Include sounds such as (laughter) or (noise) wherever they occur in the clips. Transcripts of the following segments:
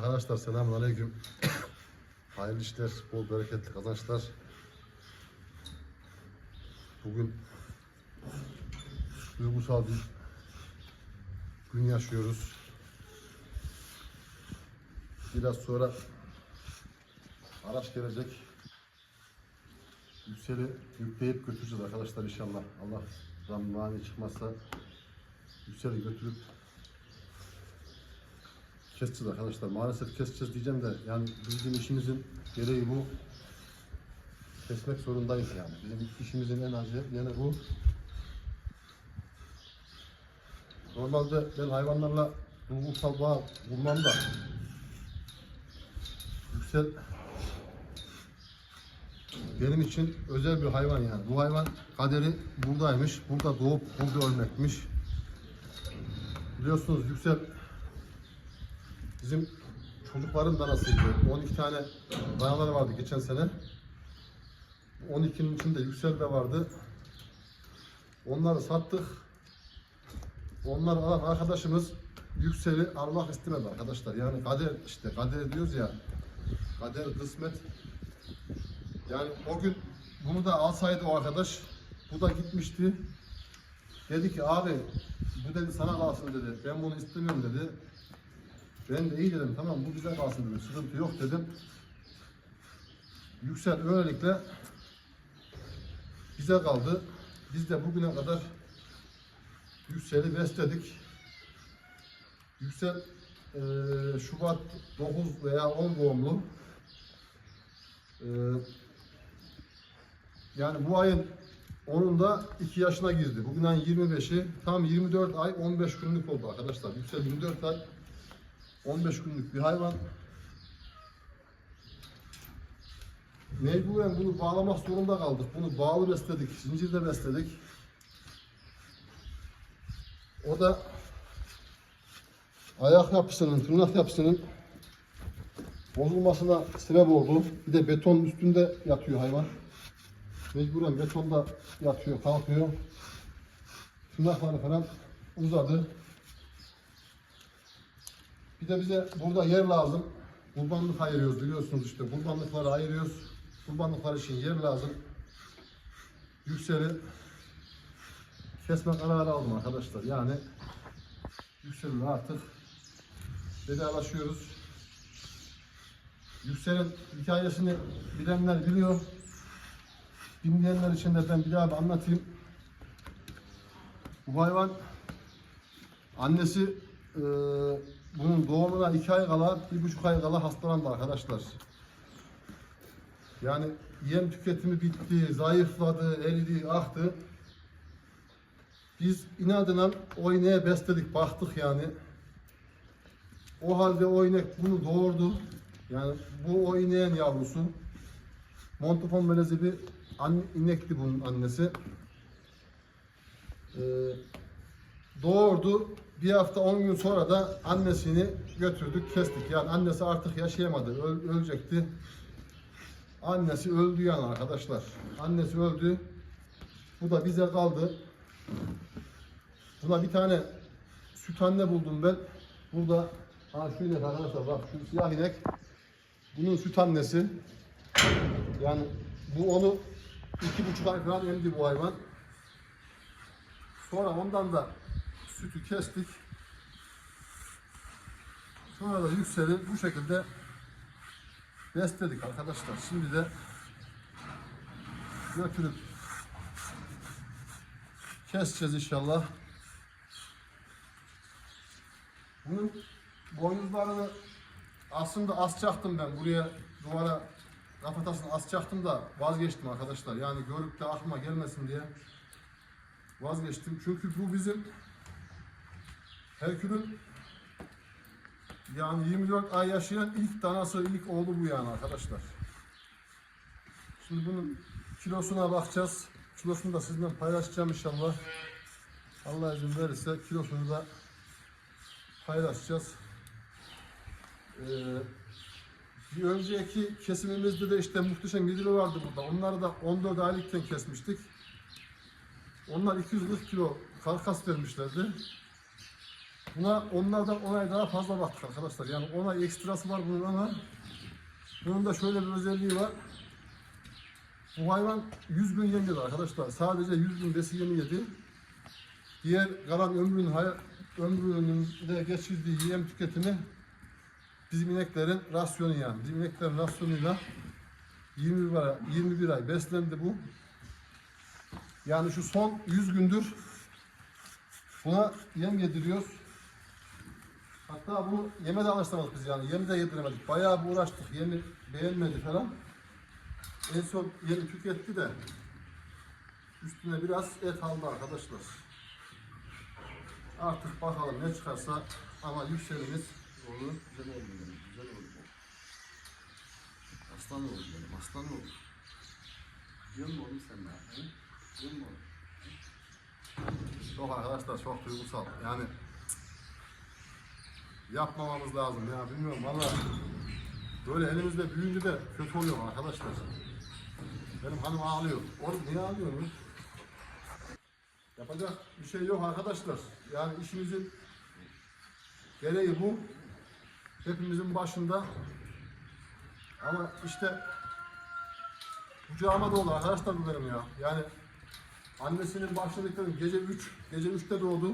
Arkadaşlar selamun aleyküm. (coughs) Hayırlı işler, bol bereketli kazançlar. Bugün duygusal bir gün yaşıyoruz. Biraz sonra araç gelecek. Yüksel'i yükleyip götüreceğiz arkadaşlar inşallah. Allah mani çıkmazsa Yüksel'i götürüp keseceğiz arkadaşlar. Maalesef keseceğiz diyeceğim de yani bizim işimizin gereği bu. Kesmek zorundayız yani. Bizim işimizin en acı yanı bu. Normalde ben hayvanlarla duygusal bağ kurmam da Yüksel benim için özel bir hayvan yani. Bu hayvan kaderi buradaymış. Burada doğup burada ölmekmiş. Biliyorsunuz Yüksel bizim çocukların danasıydı. 12 tane danaları vardı geçen sene. 12'nin içinde Yüksel de vardı. Onları sattık. Onlar alan arkadaşımız Yüksel'i almak istemedi arkadaşlar. Yani kader işte kader diyoruz ya. Kader kısmet. Yani o gün bunu da alsaydı o arkadaş bu da gitmişti. Dedi ki abi bu dedi sana kalsın dedi. Ben bunu istemiyorum dedi. Ben de iyi dedim tamam bu bize kalsın dedim. Sıkıntı yok dedim. Yüksel öylelikle bize kaldı. Biz de bugüne kadar Yüksel'i besledik. Yüksel eee, Şubat 9 veya 10 doğumlu. Eee, yani bu ayın 10'unda 2 yaşına girdi. Bugün ayın 25'i tam 24 ay 15 günlük oldu arkadaşlar. Yüksel 24 ay 15 günlük bir hayvan. Mecburen bunu bağlamak zorunda kaldık. Bunu bağlı besledik, zincirde besledik. O da ayak yapısının, tırnak yapısının bozulmasına sebep oldu. Bir de beton üstünde yatıyor hayvan. Mecburen betonda yatıyor, kalkıyor. Tırnakları falan uzadı. Bir de bize burada yer lazım. Kurbanlık ayırıyoruz biliyorsunuz işte. Kurbanlıkları ayırıyoruz. Kurbanlıklar için yer lazım. Yükseli kesme kararı aldım arkadaşlar. Yani Yüksel'le artık vedalaşıyoruz. Yüksel'in hikayesini bilenler biliyor. Bilmeyenler için de ben bir daha bir anlatayım. Bu hayvan annesi eee bunun doğumuna iki ay kala, bir buçuk ay kala hastalandı arkadaşlar. Yani yem tüketimi bitti, zayıfladı, eridi, aktı. Biz inadına o ineğe besledik, baktık yani. O halde o inek bunu doğurdu. Yani bu o ineğin yavrusu. Montafon melezi bir inekti bunun annesi. Ee, doğurdu. Bir hafta 10 gün sonra da annesini götürdük, kestik. Yani annesi artık yaşayamadı, öl- ölecekti. Annesi öldü yani arkadaşlar. Annesi öldü. Bu da bize kaldı. Buna bir tane süt anne buldum ben. Burada ha şu inek arkadaşlar bak şu siyah inek. Bunun süt annesi. Yani bu onu iki buçuk ay falan emdi bu hayvan. Sonra ondan da sütü kestik. Sonra da yükseli bu şekilde besledik arkadaşlar. Şimdi de götürüp keseceğiz inşallah. Bunun boynuzlarını aslında asacaktım ben buraya duvara kafatasını asacaktım da vazgeçtim arkadaşlar. Yani görüp de aklıma gelmesin diye vazgeçtim. Çünkü bu bizim Herkül'ün yani 24 ay yaşayan ilk danası, ilk oğlu bu yani arkadaşlar. Şimdi bunun kilosuna bakacağız. Kilosunu da sizinle paylaşacağım inşallah. Allah izin verirse kilosunu da paylaşacağız. Ee, bir önceki kesimimizde de işte muhteşem yedili vardı burada. Onları da 14 aylıkken kesmiştik. Onlar 240 kilo karkas vermişlerdi. Buna onlardan 10 ay daha fazla baktık arkadaşlar. Yani 10 ay ekstrası var bunun ama bunun da şöyle bir özelliği var. Bu hayvan 100 gün yem yedi arkadaşlar. Sadece 100 gün besi yemi yedi. Diğer kalan ömrünün ömrünün de geçirdiği yem tüketimi bizim ineklerin rasyonu yani. Bizim ineklerin rasyonuyla 21 ay, 21 ay beslendi bu. Yani şu son 100 gündür buna yem yediriyoruz. Hatta bunu yeme de alıştırmadık biz yani. Yemi de yediremedik. Bayağı bir uğraştık. Yemi beğenmedi falan. En son yemi tüketti de üstüne biraz et aldı arkadaşlar. Artık bakalım ne çıkarsa ama yükselimiz olur. Güzel oldu benim. Güzel oldu. Aslan oldu benim. Aslan oldu. Diyor mu oğlum sen de? He? Diyor mu oğlum? Çok arkadaşlar çok duygusal. Yani yapmamamız lazım ya bilmiyorum valla. Böyle elimizde büyüyünce de kötü oluyor arkadaşlar. Benim hanım ağlıyor. Oğlum niye ağlıyorsun? Yapacak bir şey yok arkadaşlar. Yani işimizin gereği bu. Hepimizin başında. Ama işte kucağıma doğdu arkadaşlar bu benim ya. Yani annesinin başladıkları gece 3, gece 3'te doğdu.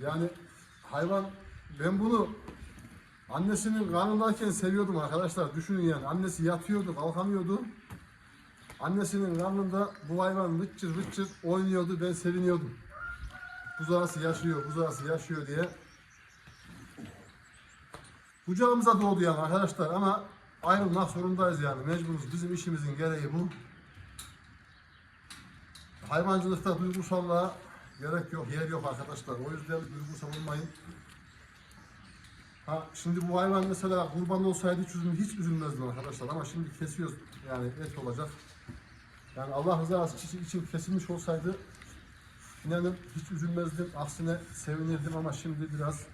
Yani hayvan ben bunu annesinin karnındayken seviyordum arkadaşlar. Düşünün yani annesi yatıyordu, kalkamıyordu. Annesinin karnında bu hayvan vıççır vıççır oynuyordu. Ben seviniyordum. Buzağısı yaşıyor, buzağısı yaşıyor diye. Kucağımıza doğdu yani arkadaşlar ama ayrılmak zorundayız yani. Mecburuz. Bizim işimizin gereği bu. Hayvancılıkta duygusallığa gerek yok, yer yok arkadaşlar. O yüzden duygusal olmayın. Ha, şimdi bu hayvan mesela kurban olsaydı hiç, hiç üzülmezdim arkadaşlar ama şimdi kesiyoruz yani et olacak. Yani Allah rızası için kesilmiş olsaydı inanın hiç üzülmezdim. Aksine sevinirdim ama şimdi biraz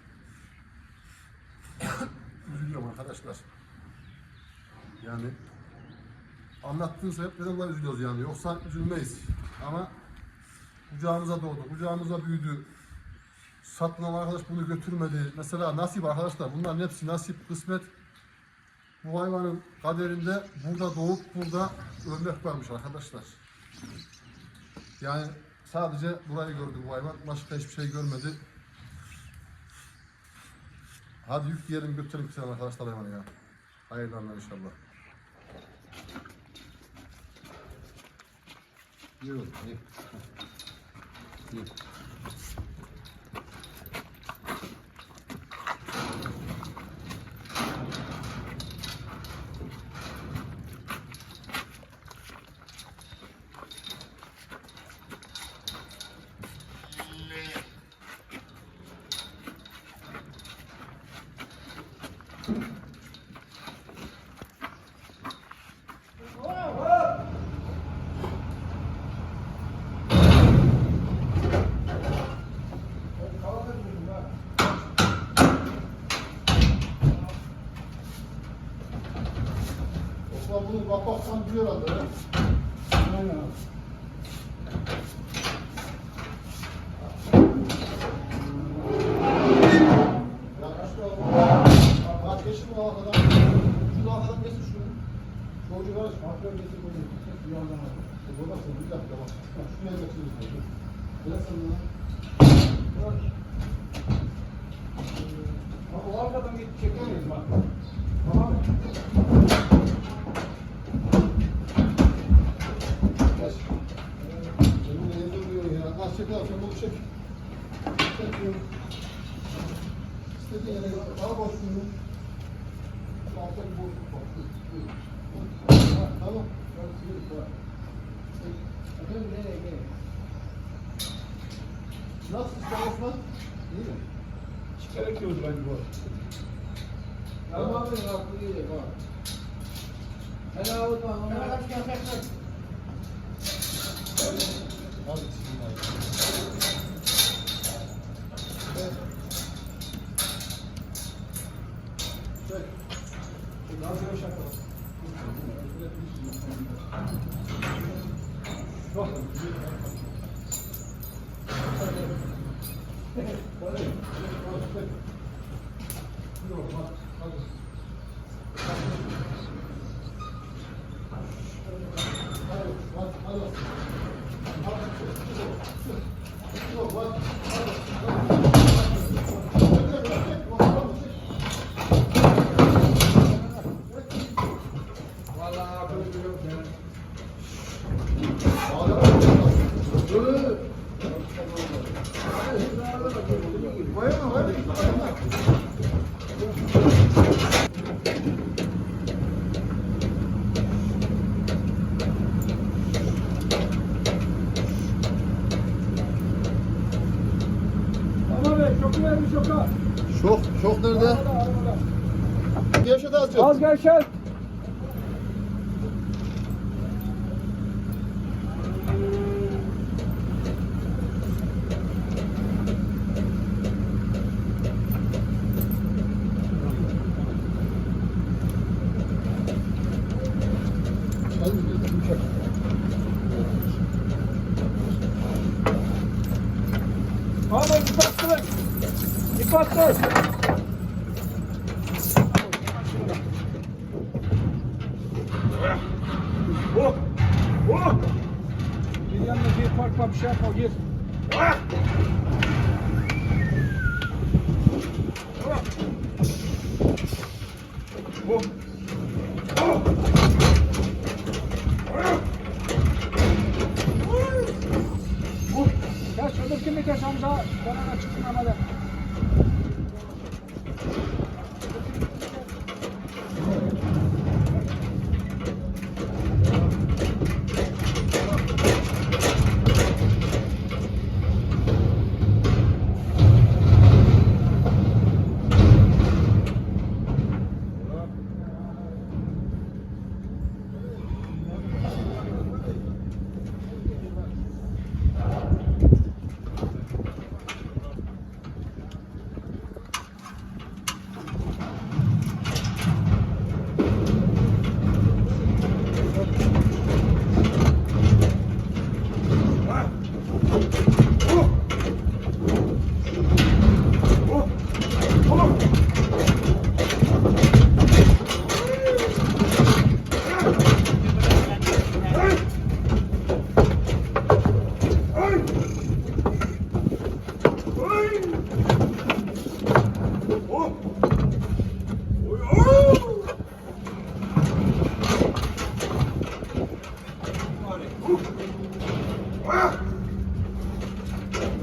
üzülüyorum arkadaşlar. Yani anlattığın sebeplerden dolayı üzülüyoruz yani. Yoksa üzülmeyiz. Ama kucağımıza doğdu, kucağımıza büyüdü. Satılan arkadaş bunu götürmedi. Mesela nasip arkadaşlar. Bunların hepsi nasip, kısmet. Bu hayvanın kaderinde burada doğup burada ölmek varmış arkadaşlar. Yani sadece burayı gördü bu hayvan. Başka hiçbir şey görmedi. Hadi yükleyelim götürelim sen arkadaşlar hayvanı ya. Hayırlı anlar inşallah. Yok, iyi. İyi. Bak baksan biliyor herhalde. Aynen. Bak geçin bu arkadan. Şunu arkadan geçin şunu. Çocuğu var. Arkadan geçin bunu. Bir yandan al. E, Buradasın bir dakika bak. Bak şuraya geçin. Biraz sonra. Bırak. Ama o bak. Tamam mı? Az çek al. Sen bunu çek. Çek bunu. İstediğin yere boşluğunu. Şu alttaki boşluk. Ha, Tamam. Efendim nereye gelin? Nasıl ister Osman? İyi mi? Çıkarak yiyoruz bence bu. Tamam mı? Haklı değil bak. Helal olsun. Ona kaç kaç kaç kaç. Hadi bismillah. Evet. arkadaşlar. Ama ip attın. İp attın. pan siapał jest...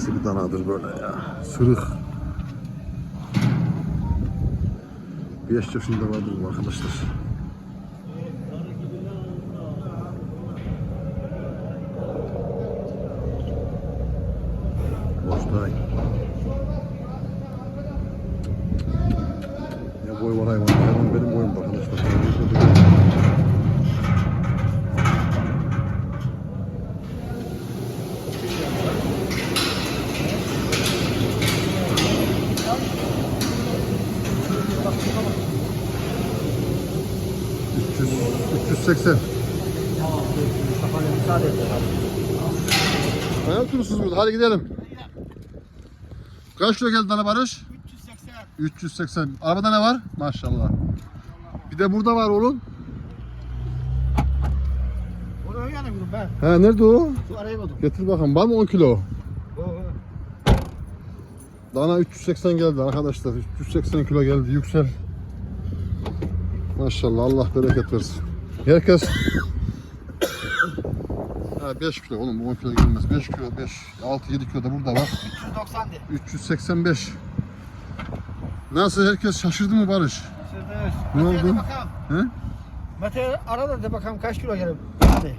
nasıl bir danadır böyle ya. Sırık. Bir yaş yaşında vardır bu arkadaşlar. Bozdağ. Yapıyorsunuz burada? Hadi gidelim. Kaç kilo geldi dana Barış? 380. 380. Arabada ne var? Maşallah. Bir de burada var oğlum. Oraya yanıyorum ben. Ha nerede o? Şu araya koydum. Getir bakalım. Var mı 10 kilo? Dana 380 geldi arkadaşlar. 380 kilo geldi. Yüksel. Maşallah Allah bereket versin. Herkes Ha 5 kilo oğlum bu 10 kilo gelmez. 5 kilo 5 6 7 kilo da burada var. 390 de. 385. Nasıl herkes şaşırdı mı Barış? Ne oldu? Mete bakalım. He? Mete ara da de bakalım kaç kilo gelir. (laughs) Hadi.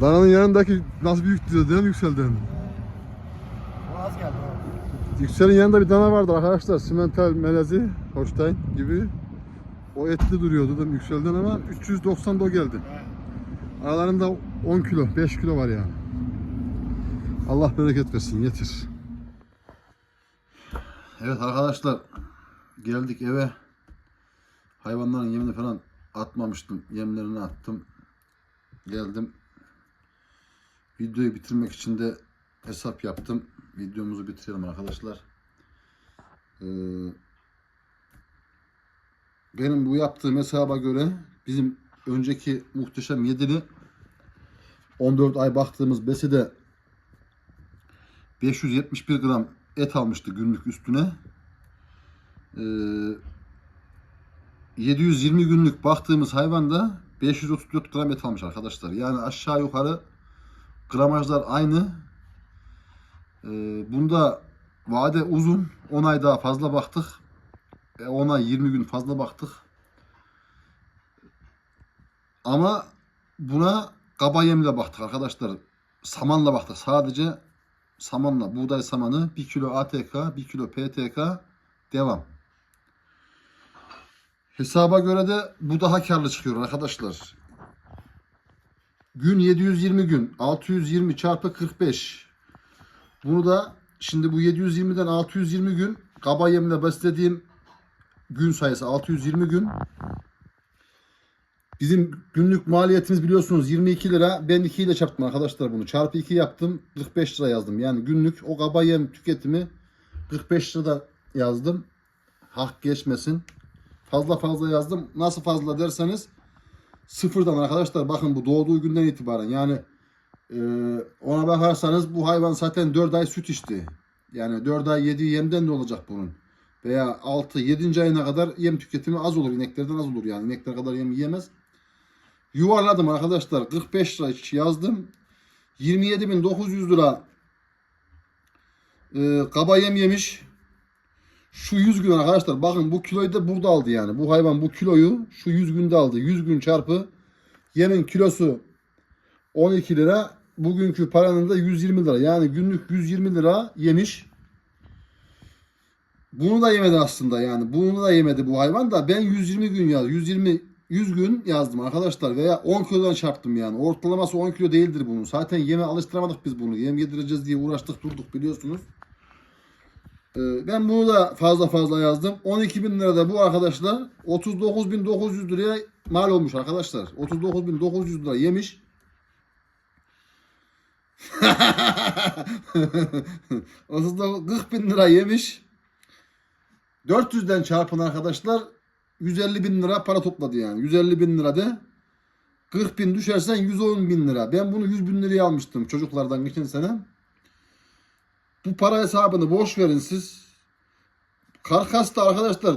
Dananın yanındaki nasıl büyük diyor değil mi Yüksel'den? O az geldi. Yüksel'in yanında bir dana vardı arkadaşlar. Simental melezi, Holstein gibi. O etli duruyordu da Yüksel'den ama 390 da o geldi. Aralarında 10 kilo, 5 kilo var yani. Allah bereket versin, yetir. Evet arkadaşlar, geldik eve. Hayvanların yemini falan atmamıştım. Yemlerini attım. Geldim. Videoyu bitirmek için de hesap yaptım. Videomuzu bitirelim arkadaşlar. Ee, benim bu yaptığım hesaba göre bizim önceki muhteşem yedili 14 ay baktığımız beside 571 gram et almıştı günlük üstüne. Ee, 720 günlük baktığımız hayvan da 534 gram et almış arkadaşlar. Yani aşağı yukarı gramajlar aynı. Ee, bunda vade uzun. 10 ay daha fazla baktık. E, 10 ay 20 gün fazla baktık. Ama buna kaba yemle baktık arkadaşlar. Samanla baktık. Sadece samanla, buğday samanı, 1 kilo ATK, 1 kilo PTK devam. Hesaba göre de bu daha karlı çıkıyor arkadaşlar. Gün 720 gün. 620 çarpı 45. Bunu da şimdi bu 720'den 620 gün kaba yemle beslediğim gün sayısı 620 gün. Bizim günlük maliyetimiz biliyorsunuz 22 lira. Ben 2 ile çarptım arkadaşlar bunu. Çarpı 2 yaptım. 45 lira yazdım. Yani günlük o kaba yem tüketimi 45 lirada yazdım. Hak geçmesin. Fazla fazla yazdım. Nasıl fazla derseniz sıfırdan arkadaşlar bakın bu doğduğu günden itibaren yani e, ona bakarsanız bu hayvan zaten 4 ay süt içti. Yani 4 ay yediği yemden ne olacak bunun? Veya 6 7. ayına kadar yem tüketimi az olur. ineklerden az olur yani. İnekler kadar yem yiyemez. Yuvarladım arkadaşlar. 45 lira yazdım. 27.900 lira e, kaba yem yemiş. Şu 100 gün arkadaşlar bakın bu kiloyu da burada aldı yani. Bu hayvan bu kiloyu şu 100 günde aldı. 100 gün çarpı yemin kilosu 12 lira. Bugünkü paranın da 120 lira. Yani günlük 120 lira yemiş. Bunu da yemedi aslında yani. Bunu da yemedi bu hayvan da ben 120 gün yazdım. 120 100 gün yazdım arkadaşlar veya 10 kilodan çarptım yani. Ortalaması 10 kilo değildir bunun. Zaten yeme alıştıramadık biz bunu. Yem yedireceğiz diye uğraştık durduk biliyorsunuz. Ee, Ben bunu da fazla fazla yazdım. 12 bin lira da bu arkadaşlar 39.900 liraya mal olmuş arkadaşlar. 39.900 lira yemiş. (laughs) Aslında 40 bin lira yemiş. 400'den çarpın arkadaşlar 150 bin lira para topladı yani. 150 bin lira de 40 bin düşersen 110 bin lira. Ben bunu 100 bin liraya almıştım çocuklardan geçen sene. Bu para hesabını boş verin siz. Karkasta arkadaşlar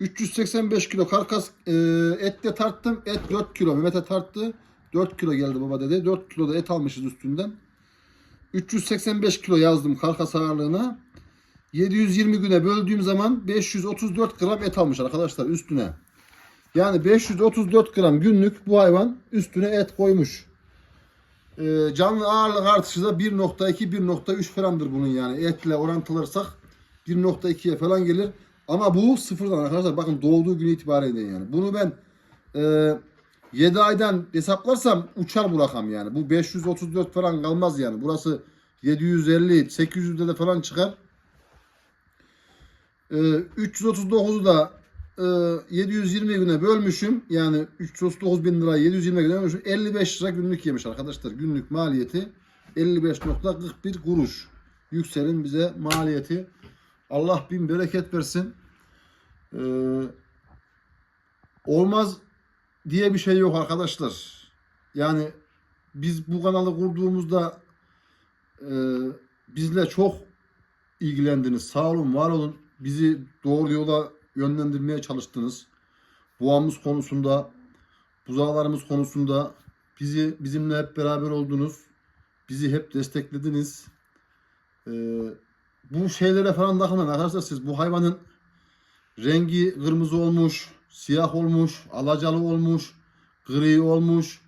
385 kilo karkas e, etle tarttım. Et 4 kilo. Mehmet'e tarttı. 4 kilo geldi baba dedi. 4 kilo da et almışız üstünden. 385 kilo yazdım karkas ağırlığına. 720 güne böldüğüm zaman 534 gram et almış arkadaşlar üstüne. Yani 534 gram günlük bu hayvan üstüne et koymuş. e, canlı ağırlık artışı da 1.2-1.3 falandır bunun yani. Etle orantılarsak 1.2'ye falan gelir. Ama bu sıfırdan arkadaşlar bakın doğduğu gün itibariyle yani. Bunu ben e, 7 aydan hesaplarsam uçar bu rakam yani. Bu 534 falan kalmaz yani. Burası 750, 800'de de falan çıkar. E, 339'u da e, 720 güne bölmüşüm. Yani 339 bin lirayı 720 güne bölmüşüm. 55 lira günlük yemiş arkadaşlar. Günlük maliyeti 55.41 kuruş. Yükselin bize maliyeti. Allah bin bereket versin. Ee, olmaz diye bir şey yok arkadaşlar. Yani biz bu kanalı kurduğumuzda e, bizle çok ilgilendiniz. Sağ olun, var olun. Bizi doğru yola yönlendirmeye çalıştınız. Boğamız konusunda, buzağlarımız konusunda bizi bizimle hep beraber oldunuz. Bizi hep desteklediniz. Ee, bu şeylere falan takılmayın arkadaşlar siz. Bu hayvanın rengi kırmızı olmuş, siyah olmuş, alacalı olmuş, gri olmuş,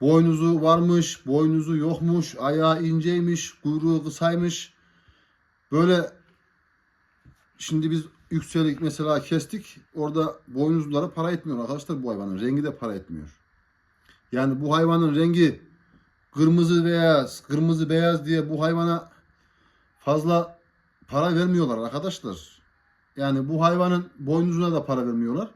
boynuzu varmış, boynuzu yokmuş, ayağı inceymiş, kuyruğu kısaymış. Böyle şimdi biz yükselik mesela kestik. Orada boynuzları para etmiyor arkadaşlar bu hayvanın. Rengi de para etmiyor. Yani bu hayvanın rengi kırmızı beyaz, kırmızı beyaz diye bu hayvana fazla para vermiyorlar arkadaşlar. Yani bu hayvanın boynuzuna da para vermiyorlar.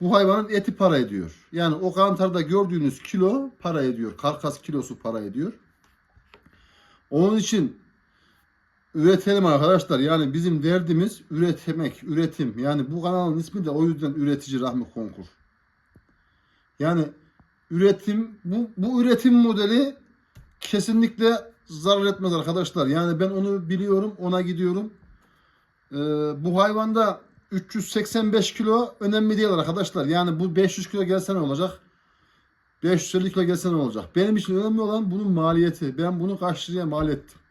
Bu hayvanın eti para ediyor. Yani o kantarda gördüğünüz kilo para ediyor. Karkas kilosu para ediyor. Onun için üretelim arkadaşlar. Yani bizim derdimiz üretmek, üretim. Yani bu kanalın ismi de o yüzden üretici Rahmi Konkur. Yani üretim bu, bu üretim modeli kesinlikle zarar etmez arkadaşlar. Yani ben onu biliyorum, ona gidiyorum. Ee, bu hayvanda 385 kilo önemli değil arkadaşlar. Yani bu 500 kilo gelse ne olacak? 550 kilo gelse ne olacak? Benim için önemli olan bunun maliyeti. Ben bunu kaç liraya mal ettim?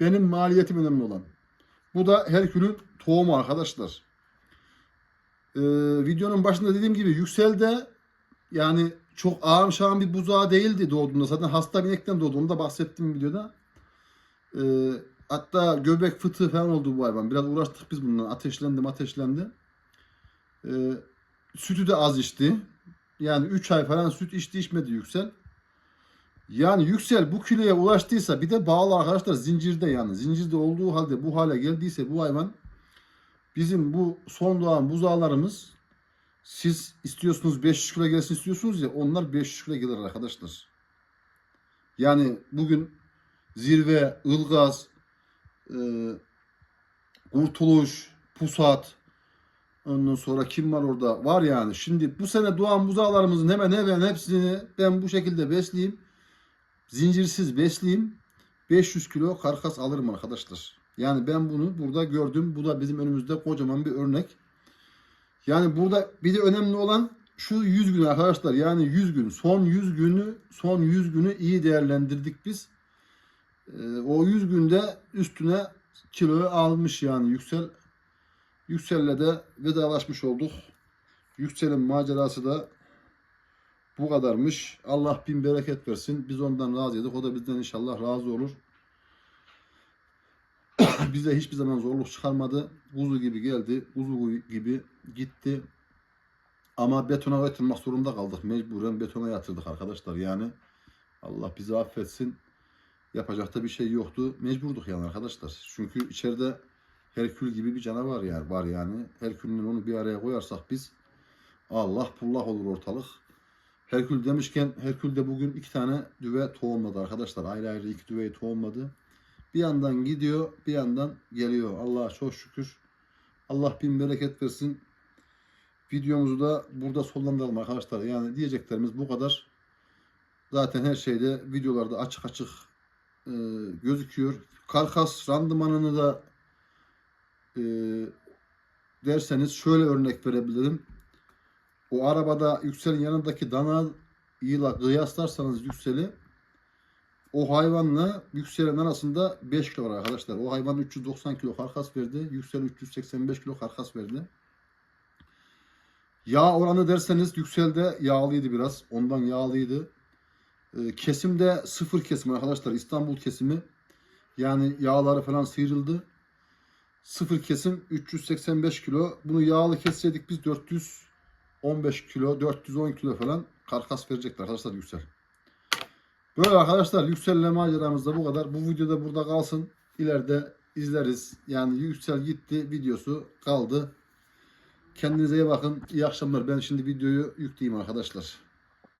Benim maliyetim önemli olan. Bu da Herkül'ün tohumu arkadaşlar. Ee, videonun başında dediğim gibi Yüksel'de yani çok ağır şağın bir buzağı değildi doğduğunda. Zaten hasta binekten doğdu. Onu da bahsettim videoda. Ee, hatta göbek fıtığı falan oldu bu hayvan. Biraz uğraştık biz bundan. Ateşlendi ateşlendi. Ee, sütü de az içti. Yani 3 ay falan süt içti içmedi Yüksel. Yani Yüksel bu kiloya ulaştıysa bir de bağlı arkadaşlar zincirde yani. Zincirde olduğu halde bu hale geldiyse bu hayvan bizim bu son doğan buzağlarımız siz istiyorsunuz 500 kilo gelsin istiyorsunuz ya onlar 500 kilo gelir arkadaşlar. Yani bugün zirve, ılgaz, e, kurtuluş, pusat, ondan sonra kim var orada? Var yani. Şimdi bu sene doğan buzağlarımızın hemen hemen hepsini ben bu şekilde besleyeyim. Zincirsiz besleyeyim. 500 kilo karkas alırım arkadaşlar. Yani ben bunu burada gördüm. Bu da bizim önümüzde kocaman bir örnek. Yani burada bir de önemli olan şu 100 gün arkadaşlar. Yani 100 gün. Son 100 günü son 100 günü iyi değerlendirdik biz. Ee, o 100 günde üstüne kiloyu almış yani Yüksel. Yüksel'le de vedalaşmış olduk. Yüksel'in macerası da bu kadarmış. Allah bin bereket versin. Biz ondan razıydık. O da bizden inşallah razı olur. (coughs) Bize hiçbir zaman zorluk çıkarmadı. Kuzu gibi geldi. Kuzu gibi gitti. Ama betona yatırmak zorunda kaldık. Mecburen betona yatırdık arkadaşlar. Yani Allah bizi affetsin. Yapacak da bir şey yoktu. Mecburduk yani arkadaşlar. Çünkü içeride Herkül gibi bir canavar yani var yani. Herkül'ün onu bir araya koyarsak biz Allah pullah olur ortalık. Herkül demişken Herkül de bugün iki tane düve tohumladı arkadaşlar. Ayrı ayrı iki düveyi tohumladı. Bir yandan gidiyor, bir yandan geliyor. Allah'a çok şükür. Allah bin bereket versin. Videomuzu da burada sonlandıralım arkadaşlar. Yani diyeceklerimiz bu kadar. Zaten her şeyde videolarda açık açık e, gözüküyor. Karkas randımanını da e, derseniz şöyle örnek verebilirim. O arabada Yüksel'in yanındaki dana ile kıyaslarsanız Yüksel'i o hayvanla Yüksel'in arasında 5 kilo var arkadaşlar. O hayvan 390 kilo karkas verdi. Yüksel 385 kilo karkas verdi. Yağ oranı derseniz Yüksel'de yağlıydı biraz. Ondan yağlıydı. E, kesimde sıfır kesim arkadaşlar. İstanbul kesimi. Yani yağları falan sıyrıldı. Sıfır kesim 385 kilo. Bunu yağlı kesseydik biz 415 kilo, 410 kilo falan karkas verecekler arkadaşlar Yüksel. Böyle arkadaşlar Yüksel'le maceramız da bu kadar. Bu videoda burada kalsın. İleride izleriz. Yani Yüksel gitti videosu kaldı. Kendinize iyi bakın. İyi akşamlar. Ben şimdi videoyu yükleyeyim arkadaşlar.